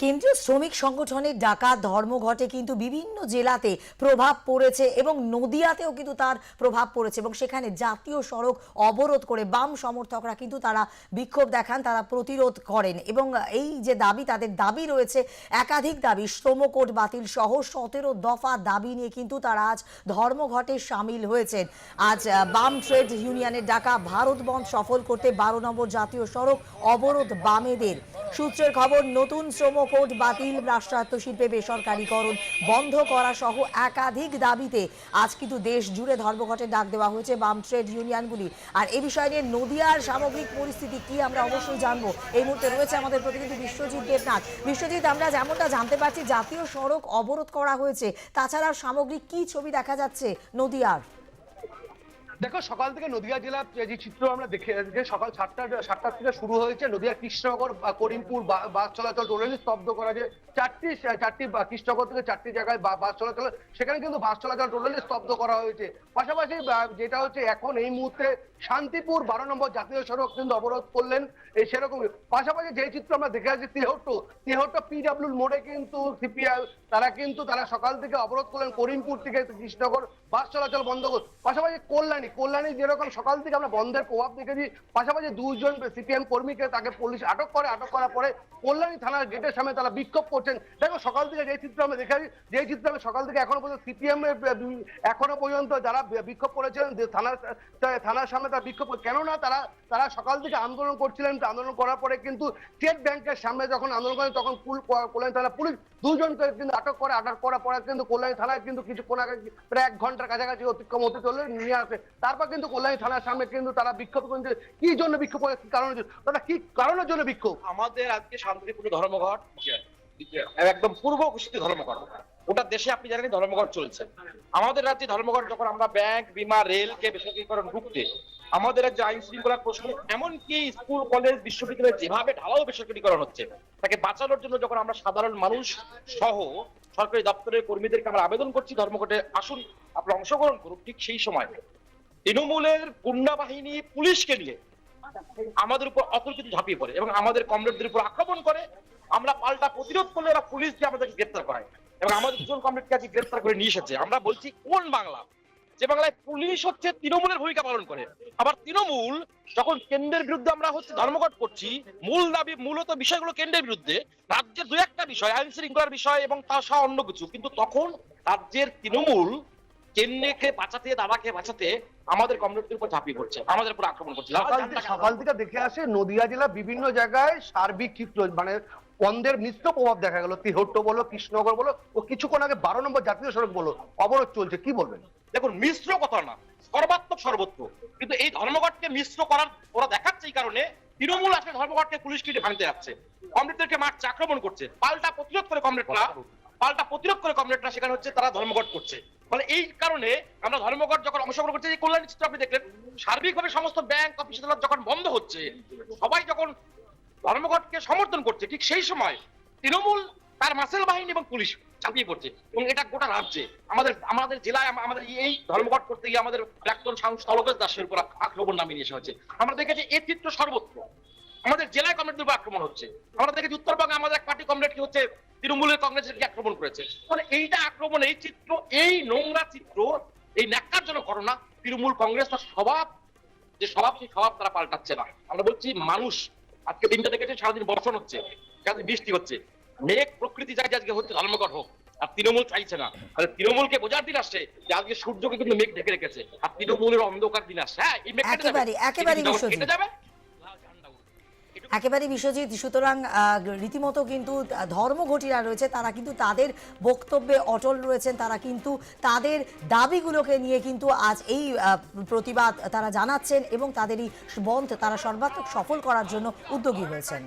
কেন্দ্রীয় শ্রমিক সংগঠনের ডাকা ধর্মঘটে কিন্তু বিভিন্ন জেলাতে প্রভাব পড়েছে এবং নদিয়াতেও কিন্তু তার প্রভাব পড়েছে এবং সেখানে জাতীয় সড়ক অবরোধ করে বাম সমর্থকরা কিন্তু তারা বিক্ষোভ দেখান, তারা প্রতিরোধ করেন এবং এই যে দাবি, তাদের দাবি রয়েছে একাধিক দাবি শ্রম কোড বাতিল সহ সতেরো দফা দাবি নিয়ে কিন্তু তারা আজ ধর্মঘটে সামিল হয়েছেন। আজ বাম ট্রেড ইউনিয়নের ডাকা ভারত বন্ধ সফল করতে বারো নম্বর জাতীয় সড়ক অবরোধ বামেদের। সূত্রের খবর, নতুন শ্রম কোড বাতিল রাষ্ট্রায়ত্ত শিল্পে বেসরকারীকরণ বন্ধ করা সহ একাধিক দাবিতে আজ কিন্তু দেশ জুড়ে ধর্মঘটের ডাক দেওয়া হয়েছে বাম ট্রেড ইউনিয়নগুলি আর এ বিষয় নিয়ে নদিয়ার সামগ্রিক পরিস্থিতি কি আমরা অবশ্যই জানব। এই মুহূর্তে রয়েছে আমাদের প্রতিনিধি বিশ্বজিৎ দেবনাথ। বিশ্বজিৎ, আমরা যেমনটা জানতে পারছি, জাতীয় সড়ক অবরোধ করা হয়েছে। তাছাড়া সামগ্রিক কি ছবি দেখা যাচ্ছে নদিয়ার? দেখো, সকাল থেকে নদিয়া জেলার যে চিত্র আমরা দেখে যে সকাল সাতটা সাতটা থেকে শুরু হয়েছে, নদিয়া কৃষ্ণনগর করিমপুর বাস চলাচল টোটালি স্তব্ধ করা যে চারটি চারটি কৃষ্ণনগর থেকে চারটি জায়গায় বাস চলাচল, সেখানে কিন্তু বাস চলাচল টোটালি স্তব্ধ করা হয়েছে। পাশাপাশি যেটা হচ্ছে এখন এই মুহূর্তে শান্তিপুর বারো নম্বর জাতীয় সড়ক কিন্তু অবরোধ করলেন এই সেরকম। পাশাপাশি যে চিত্র আমরা দেখে আছি তিহট্ট তিহট্ট পিডাব্লিউর মোড়ে কিন্তু সিপিআই তারা কিন্তু, তারা সকাল থেকে অবরোধ করলেন, করিমপুর থেকে কৃষ্ণনগর বাস চলাচল বন্ধ পাশাপাশি কল্যাণী কল্যাণী যেরকম সকাল থেকে আমরা বন্ধের প্রভাব দেখেছি, পাশাপাশি দুজন সিপিএম কর্মীকে তাকে পুলিশ আটক করে, আটক করার পরে কল্যাণী থানার গেটের সামনে তারা বিক্ষোভ করছেন। দেখো, সকাল থেকে যে চিত্র আমরা দেখেছি যে চিত্র আমি সকাল থেকে এখনও পর্যন্ত সিপিএম এখনও পর্যন্ত যারা বিক্ষোভ করেছিলেন থানার থানার সামনে তারা বিক্ষোভ কেননা তারা তারা সকাল থেকে আন্দোলন করছিলেন আন্দোলন করার পরে কিন্তু স্টেট ব্যাংকের সামনে যখন আন্দোলন করেন, তখন কল্যাণী থানা পুলিশ দুজনকে কিন্তু আটক করে, আটক করার পরে কিন্তু কল্যাণী থানায় কিন্তু কিছুক্ষণ আগে প্রায় এক ঘণ্টার কাছাকাছি অতিক্রম হতে চলে নিয়ে আসে তারপর কিন্তু কল্যাণী থানার সামনে কিন্তু তারা বিক্ষোভ করেছে। কি জন্য বিক্ষোভ করে কি কারণের জন্য তারা কি কারণের জন্য বিক্ষোভ? আমাদের আজকে শান্তিপূর্ণ ধর্মঘট, একদম পূর্ব ঘোষিত ধর্মঘট। ওটা দেশে আপনি জানেন ধর্মঘট চলছে। আমাদের রাজ্যে ধর্মঘট যখন আমরা ব্যাংক, বিমা, রেলকে বেসরকারীকরণ ঢুকতে আমাদের রাজ্যে আইন শৃঙ্খলার প্রশ্ন এমনকি স্কুল, কলেজ, বিশ্ববিদ্যালয় যেভাবে ঢালাও বেসরকারীকরণ হচ্ছে, তাকে বাঁচানোর জন্য যখন আমরা সাধারণ মানুষ সহ সরকারি দপ্তরের কর্মীদেরকে আমরা আবেদন করছি ধর্মঘটে, আসুন, আপনারা অংশগ্রহণ করুন, ঠিক সেই সময়। তৃণমূলের গুন্ডা বাহিনী পুলিশকে নিয়ে আমাদের উপর অতর্কিত ঝাঁপিয়ে পড়ে এবং আমাদের কমরেডদের উপর আক্রমণ করে আমরা পাল্টা প্রতিরোধ করলে ওরা পুলিশ দিয়ে আমাদেরকে গ্রেপ্তার করায়। এবং আমাদের দুজন কমরেডকে আজকে গ্রেপ্তার করে নিয়ে এসেছে। আমরা বলছি, কোন বাংলা? যে বাংলায় পুলিশ হচ্ছে তৃণমূলের ভূমিকা পালন করে। আবার তৃণমূল যখন কেন্দ্রের বিরুদ্ধে আমরা হচ্ছে ধর্মঘট করছি, মূল দাবি মূলত বিষয়গুলো কেন্দ্রের বিরুদ্ধে, রাজ্যের দু একটা বিষয়, আইন শৃঙ্খলার বিষয় এবং তা সহ অন্য কিছু। কিন্তু তখন রাজ্যের তৃণমূল কেন্দ্রকে বাঁচাতে দাদাকে বাঁচাতে আমাদের কমরেডদের উপর ঝাঁপিয়ে পড়ছে। আমাদের উপর আক্রমণ করছে। সকাল থেকে দেখে আসে নদিয়া জেলা বিভিন্ন জায়গায় সার্বিক চিত্র মানে মিশ্র প্রভাব দেখা গেল। তিহট্ট বলো কৃষ্ণনগর বলো ও কিছুক্ষণ আগে বারো নম্বর জাতীয় সড়ক বলো অবরোধ চলছে কি বলবেন? দেখুন মিশ্র কথা না সর্বাত্মক সর্বত্র কিন্তু এই ধর্মঘটকে মিশ্র করার ওরা দেখাচ্ছে এই কারণে তৃণমূল আসলে ধর্মঘটকে পুলিশ কিনে ভাঙতে যাচ্ছে। কমরেডদেরকে মারছে আক্রমণ করছে। পাল্টা প্রতিরোধ করে কমরেডরা পাল্টা প্রতিরোধ করে কমরেডরা সেখানে হচ্ছে তারা ধর্মঘট করছে। ফলে এই কারণে আমরা ধর্মঘট যখন অংশগ্রহণ করছি, এই কল্যাণ চিত্র আপনি দেখলেন, সার্বিকভাবে সমস্ত ব্যাংক, অফিস, আদালত যখন বন্ধ হচ্ছে, সবাই যখন ধর্মঘটকে সমর্থন করছে, ঠিক সেই সময় তৃণমূল তার মাসেল বাহিনী এবং পুলিশ চাপিয়ে পড়ছে এবং এটা গোটা রাজ্যে, আমাদের আমাদের জেলায় আমাদের এই ধর্মঘট করতে গিয়ে আমাদের প্রাক্তন সাংসদ স্থলকেশ দাসের উপর আক্রমণ নামিয়ে নিয়ে হচ্ছে আমরা দেখেছি এই চিত্র সর্বত্র। আমাদের জেলায় কমরেডদের উপর আক্রমণ হচ্ছে। আমরা দেখেছি উত্তরবঙ্গে আমাদের এক পার্টি কমরেড কি হচ্ছে তৃণমূলের কংগ্রেসের আক্রমণ করেছে? মানে এইটা আক্রমণ এই চিত্র এই নোংরা চিত্র এই ন্যাক্কারজনক ঘটনা তৃণমূল কংগ্রেস তার স্বভাব যে স্বভাব সেই স্বভাব তারা পাল্টাচ্ছে না। আমরা বলছি মানুষ আজকে দিনটা দেখেছে সারাদিন বর্ষণ হচ্ছে সারাদিন বৃষ্টি হচ্ছে। মেঘ প্রকৃতি চাই আজকে হচ্ছে ধর্মঘট হোক আর তৃণমূল চাইছে না। তাহলে তৃণমূলকে বোঝার দিন আসছে যে আজকে সূর্যকে কিন্তু মেঘ ঢেকে রেখেছে আর তৃণমূলের অন্ধকার দিন আসছে। হ্যাঁ এই মেঘ কেটে যাবে। একেবারে বিশ্বজিৎ, সুতরাং রীতিমতো কিন্তু ধর্মঘটিরা রয়েছে, তারা কিন্তু তাদের বক্তব্যে অটল রয়েছেন, তারা কিন্তু তাদের দাবিগুলোকে নিয়ে কিন্তু আজ এই প্রতিবাদ তারা জানাচ্ছেন এবং তাদেরই বন্ধ, তারা সর্বাত্মক সফল করার জন্য উদ্যোগী হয়েছেন।